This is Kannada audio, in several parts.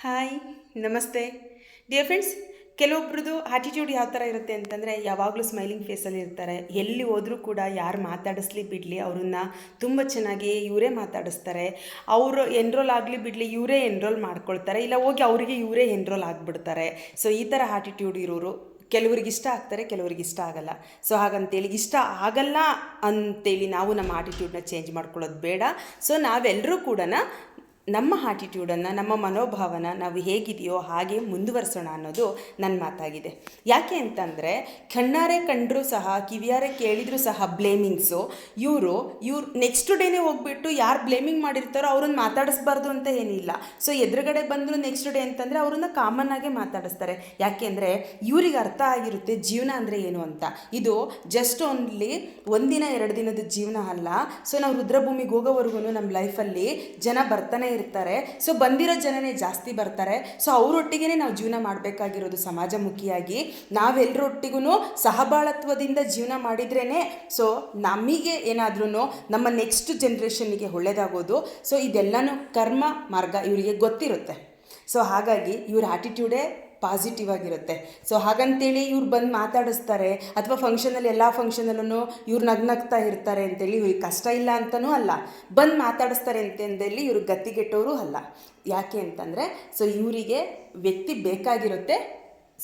ಹಾಯ್, ನಮಸ್ತೆ. ಡಿಯರ್ ಫ್ರೆಂಡ್ಸ್ ಕೆಲವೊಬ್ರದ್ದು ಆಟಿಟ್ಯೂಡ್ ಯಾವ ಥರ ಇರುತ್ತೆ ಅಂತಂದರೆ ಯಾವಾಗಲೂ ಸ್ಮೈಲಿಂಗ್ ಫೇಸಲ್ಲಿ ಇರ್ತಾರೆ. ಎಲ್ಲಿ ಹೋದರೂ ಕೂಡ ಯಾರು ಮಾತಾಡಿಸ್ಲಿ ಬಿಡಲಿ, ಅವ್ರನ್ನ ತುಂಬ ಚೆನ್ನಾಗಿ ಇವರೇ ಮಾತಾಡಿಸ್ತಾರೆ. ಅವರು ಎನ್ರೋಲ್ ಆಗಲಿ ಬಿಡಲಿ, ಇವರೇ ಎನ್ರೋಲ್ ಮಾಡ್ಕೊಳ್ತಾರೆ. ಇಲ್ಲ ಹೋಗಿ ಅವರಿಗೆ ಇವರೇ ಎನ್ರೋಲ್ ಆಗಿಬಿಡ್ತಾರೆ. ಸೊ ಈ ಥರ ಆಟಿಟ್ಯೂಡ್ ಇರೋರು ಕೆಲವ್ರಿಗೆ ಇಷ್ಟ ಆಗ್ತಾರೆ, ಕೆಲವ್ರಿಗೆ ಇಷ್ಟ ಆಗಲ್ಲ. ಸೊ ಹಾಗಂತೇಳಿ ಇಷ್ಟ ಆಗಲ್ಲ ಅಂತೇಳಿ ನಾವು ನಮ್ಮ ಆಟಿಟ್ಯೂಡ್ನ ಚೇಂಜ್ ಮಾಡ್ಕೊಳ್ಳೋದು ಬೇಡ. ಸೊ ನಾವೆಲ್ಲರೂ ಕೂಡ ನಮ್ಮ ಆಟಿಟ್ಯೂಡನ್ನು ನಮ್ಮ ಮನೋಭಾವನ ನಾವು ಹೇಗಿದೆಯೋ ಹಾಗೆ ಮುಂದುವರಿಸೋಣ ಅನ್ನೋದು ನನ್ನ ಮಾತಾಗಿದೆ. ಯಾಕೆ ಅಂತಂದರೆ, ಕಣ್ಣಾರೆ ಕಂಡರೂ ಸಹ, ಕಿವಿಯಾರೆ ಕೇಳಿದರೂ ಸಹ ಬ್ಲೇಮಿಂಗ್ಸು ಇವರು, ಇವ್ರು ನೆಕ್ಸ್ಟ್ ಡೇನೇ ಹೋಗ್ಬಿಟ್ಟು ಯಾರು ಬ್ಲೇಮಿಂಗ್ ಮಾಡಿರ್ತಾರೋ ಅವ್ರನ್ನ ಮಾತಾಡಿಸ್ಬಾರ್ದು ಅಂತ ಏನಿಲ್ಲ. ಸೊ ಎದುರುಗಡೆ ಬಂದರೂ ನೆಕ್ಸ್ಟ್ ಡೇ ಅಂತಂದರೆ ಅವ್ರನ್ನ ಕಾಮನ್ ಆಗೇ ಮಾತಾಡಿಸ್ತಾರೆ. ಯಾಕೆ ಅಂದರೆ, ಇವ್ರಿಗೆ ಅರ್ಥ ಆಗಿರುತ್ತೆ ಜೀವನ ಅಂದರೆ ಏನು ಅಂತ. ಇದು ಜಸ್ಟ್ ಓನ್ಲಿ ಒಂದಿನ, ಎರಡು ದಿನದ ಜೀವನ ಅಲ್ಲ. ಸೊ ನಾವು ರುದ್ರಭೂಮಿಗೆ ಹೋಗೋವರೆಗೂ ನಮ್ಮ ಲೈಫಲ್ಲಿ ಜನ ಬರ್ತಾನೆ ಇರ್ತಾರೆ. ಸೊ ಬಂದಿರೋ ಜನನೇ ಜಾಸ್ತಿ ಬರ್ತಾರೆ. ಸೊ ಅವರೊಟ್ಟಿಗೆ ನಾವು ಜೀವನ ಮಾಡಬೇಕಾಗಿರೋದು ಸಮಾಜಮುಖಿಯಾಗಿ. ನಾವೆಲ್ಲರೊಟ್ಟಿಗೂ ಸಹಬಾಳತ್ವದಿಂದ ಜೀವನ ಮಾಡಿದ್ರೇ ಸೊ ನಮಗೆ ಏನಾದ್ರೂ ನಮ್ಮ ನೆಕ್ಸ್ಟ್ ಜನ್ರೇಷನ್ನಿಗೆ ಒಳ್ಳೆಯದಾಗೋದು ಸೊ ಇದೆಲ್ಲನೂ ಕರ್ಮ ಮಾರ್ಗ ಇವರಿಗೆ ಗೊತ್ತಿರುತ್ತೆ. ಸೊ ಹಾಗಾಗಿ ಇವ್ರ ಆಟಿಟ್ಯೂಡೇ ಪಾಸಿಟಿವ್ ಆಗಿರುತ್ತೆ. ಸೊ ಹಾಗಂತೇಳಿ ಇವ್ರು ಬಂದು ಮಾತಾಡಿಸ್ತಾರೆ. ಅಥವಾ ಫಂಕ್ಷನಲ್ಲಿ ಎಲ್ಲ ಫಂಕ್ಷನಲ್ಲೂ ಇವ್ರು ನಗ್ನಗ್ತಾ ಇರ್ತಾರೆ ಅಂತೇಳಿ ಇವ್ರಿಗೆ ಕಷ್ಟ ಇಲ್ಲ ಅಂತಲೂ ಅಲ್ಲ. ಬಂದು ಮಾತಾಡಿಸ್ತಾರೆ ಅಂತಂದೇಳಿ ಇವ್ರು ಗತ್ತಿಗೆಟ್ಟವರು ಅಲ್ಲ. ಯಾಕೆ ಅಂತಂದರೆ ಸೊ ಇವರಿಗೆ ವ್ಯಕ್ತಿ ಬೇಕಾಗಿರುತ್ತೆ.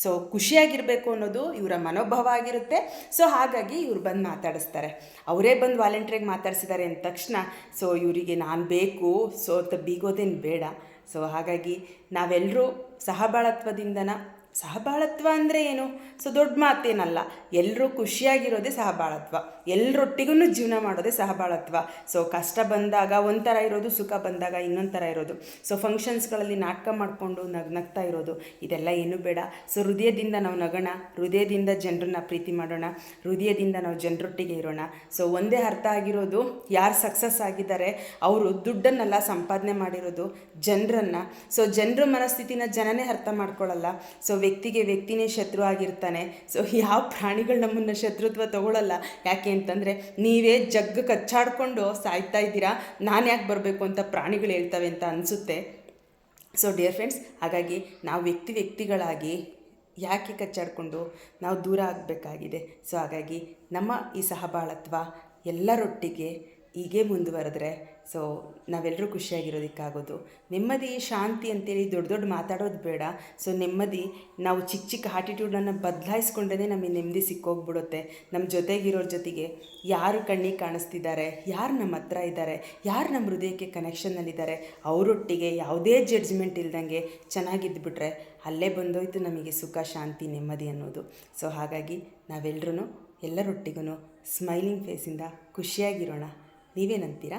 ಸೊ ಖುಷಿಯಾಗಿರಬೇಕು ಅನ್ನೋದು ಇವರ ಮನೋಭಾವ ಆಗಿರುತ್ತೆ. ಸೊ ಹಾಗಾಗಿ ಇವ್ರು ಬಂದು ಮಾತಾಡಿಸ್ತಾರೆ. ಅವರೇ ಬಂದು ವಾಲಂಟ್ರಿಗೆ ಮಾತಾಡಿಸಿದ್ದಾರೆ ಅಂದ ತಕ್ಷಣ ಸೊ ಇವರಿಗೆ ನಾನು ಬೇಕು ಸೊ ಅಂತ ಬೀಗೋದೇನು ಬೇಡ. ಸೊ ಹಾಗಾಗಿ ನಾವೆಲ್ಲರೂ ಸಹಬಾಳತ್ವದಿಂದನ ಸಹಬಾಳತ್ವ ಅಂದರೆ ಏನು? ಸೊ, ದೊಡ್ಡ ಮಾತೇನಲ್ಲ. ಎಲ್ಲರೂ ಖುಷಿಯಾಗಿರೋದೇ ಸಹಬಾಳತ್ವ. ಎಲ್ಲರೊಟ್ಟಿಗೂ ಜೀವನ ಮಾಡೋದೇ ಸಹಬಾಳತ್ವ. ಸೊ, ಕಷ್ಟ ಬಂದಾಗ ಒಂಥರ ಇರೋದು, ಸುಖ ಬಂದಾಗ ಇನ್ನೊಂದು ಥರ ಇರೋದು. ಸೊ ಫಂಕ್ಷನ್ಸ್ಗಳಲ್ಲಿ ನಾಟಕ ಮಾಡಿಕೊಂಡು ನಗ್, ನಗ್ತಾ ಇರೋದು. ಇದೆಲ್ಲ ಏನು ಬೇಡ. ಸೊ, ಹೃದಯದಿಂದ ನಾವು ನಗೋಣ. ಹೃದಯದಿಂದ ಜನರನ್ನ ಪ್ರೀತಿ ಮಾಡೋಣ. ಹೃದಯದಿಂದ ನಾವು ಜನರೊಟ್ಟಿಗೆ ಇರೋಣ. ಸೊ, ಒಂದೇ ಅರ್ಥ ಆಗಿರೋದು, ಯಾರು ಸಕ್ಸಸ್ ಆಗಿದ್ದಾರೆ, ಅವರು ದುಡ್ಡನ್ನೆಲ್ಲ ಸಂಪಾದನೆ ಮಾಡಿರೋದು ಜನರನ್ನು. ಸೊ, ಜನರ ಮನಸ್ಥಿತಿನ ಜನನೇ ಅರ್ಥ ಮಾಡ್ಕೊಳ್ಳಲ್ಲ ಸೊ ವ್ಯಕ್ತಿಗೆ ವ್ಯಕ್ತಿನೇ ಶತ್ರು ಆಗಿರ್ತಾನೆ. ಸೊ ಯಾವ ಪ್ರಾಣಿಗಳು ನಮ್ಮನ್ನು ಶತ್ರುತ್ವ ತಗೊಳ್ಳಲ್ಲ ಯಾಕೆ ಅಂತಂದರೆ, ನೀವೇ ಜಗ್ಗ ಕಚ್ಚಾಡ್ಕೊಂಡು ಸಾಯ್ತಾ ಇದ್ದೀರಾ? ನಾನು ಯಾಕೆ ಬರಬೇಕು ಅಂತ ಪ್ರಾಣಿಗಳು ಹೇಳ್ತವೆ ಅಂತ ಅನಿಸುತ್ತೆ. ಸೊ ಡಿಯರ್ ಫ್ರೆಂಡ್ಸ್ ಹಾಗಾಗಿ ನಾವು ವ್ಯಕ್ತಿ ವ್ಯಕ್ತಿಗಳಾಗಿ ಯಾಕೆ ಕಚ್ಚಾಡಿಕೊಂಡು ನಾವು ದೂರ ಆಗಬೇಕಾಗಿದೆ. ಸೊ ಹಾಗಾಗಿ ನಮ್ಮ ಈ ಸಹಬಾಳತ್ವ ಎಲ್ಲರೊಟ್ಟಿಗೆ ಹೀಗೆ ಮುಂದುವರೆದ್ರೆ ಸೊ ನಾವೆಲ್ಲರೂ ಖುಷಿಯಾಗಿರೋದಕ್ಕಾಗೋದು. ನೆಮ್ಮದಿ, ಶಾಂತಿ ಅಂತೇಳಿ ದೊಡ್ಡ ದೊಡ್ಡ ಮಾತಾಡೋದು ಬೇಡ. ಸೊ ನೆಮ್ಮದಿ, ನಾವು ಚಿಕ್ಕ ಚಿಕ್ಕ ಆಟಿಟ್ಯೂಡನ್ನು ಬದಲಾಯಿಸ್ಕೊಂಡೇ ನಮಗೆ ನೆಮ್ಮದಿ ಸಿಕ್ಕೋಗ್ಬಿಡುತ್ತೆ. ನಮ್ಮ ಜೊತೆಗಿರೋರ ಜೊತೆಗೆ ಯಾರು ಕಣ್ಣಿಗೆ ಕಾಣಿಸ್ತಿದ್ದಾರೆ, ಯಾರು ನಮ್ಮ ಹತ್ರ ಇದ್ದಾರೆ, ಯಾರು ನಮ್ಮ ಹೃದಯಕ್ಕೆ ಕನೆಕ್ಷನ್ನಲ್ಲಿದ್ದಾರೆ ಅವರೊಟ್ಟಿಗೆ ಯಾವುದೇ ಜಡ್ಜ್ಮೆಂಟ್ ಇಲ್ದಂಗೆ ಚೆನ್ನಾಗಿದ್ದುಬಿಟ್ರೆ ಅಲ್ಲೇ ಬಂದೋಯ್ತು ನಮಗೆ ಸುಖ, ಶಾಂತಿ, ನೆಮ್ಮದಿ ಅನ್ನೋದು. ಸೊ ಹಾಗಾಗಿ ನಾವೆಲ್ಲರೂ ಎಲ್ಲರೊಟ್ಟಿಗೂ ಸ್ಮೈಲಿಂಗ್ ಫೇಸಿಂದ ಖುಷಿಯಾಗಿರೋಣ. ನೀವೇನಂತೀರಾ?